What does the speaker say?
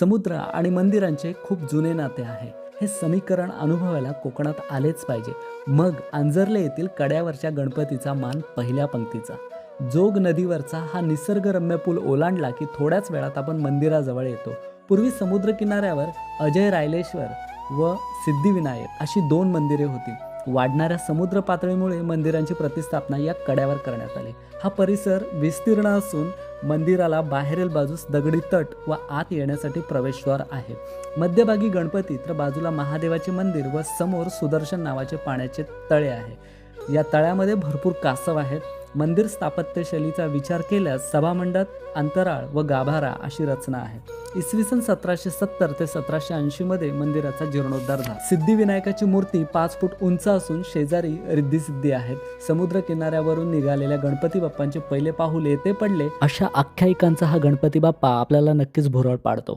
समुद्र आणि मंदिरांचे खूप जुने नाते आहे. हे समीकरण अनुभवायला कोकणात आलेच पाहिजे. मग अंजर्ले येथील कड्यावरच्या गणपतीचा मान पहिल्या पंक्तीचा. जोग नदीवरचा हा निसर्गरम्य पूल ओलांडला की थोड्याच वेळात आपण मंदिराजवळ येतो. पूर्वी समुद्र किनाऱ्यावर अजय रायलेश्वर व सिद्धिविनायक अशी दोन मंदिरे होती. वाढणाऱ्या समुद्र पातळीमुळे मंदिरांची प्रतिस्थापना या कड्यावर करण्यात आली. हा परिसर विस्तीर्ण असून मंदिराला बाहेरील बाजूस दगडी तट व आत येण्यासाठी प्रवेशद्वार आहे. मध्यभागी गणपती तर बाजूला महादेवाचे मंदिर व समोर सुदर्शन नावाचे पाण्याचे तळे आहे. या तळ्यामध्ये भरपूर कासव आहेत. मंदिर स्थापत्यशैलीचा विचार केल्यास सभामंडप अंतराळ व गाभारा अशी रचना आहे. इसवी सन सतराशे सत्तर ते सतराशे ऐंशी मध्ये मंदिराचा जीर्णोद्धार झाला. सिद्धिविनायकाची मूर्ती पाच फूट उंच असून शेजारी रिद्धिसिद्धी आहेत. समुद्र किनाऱ्यावरून निघालेल्या गणपती बाप्पांचे पहिले पाहुले ते पडले अशा आख्यायिकांचा हा गणपती बाप्पा आपल्याला नक्कीच भुरळ पाडतो.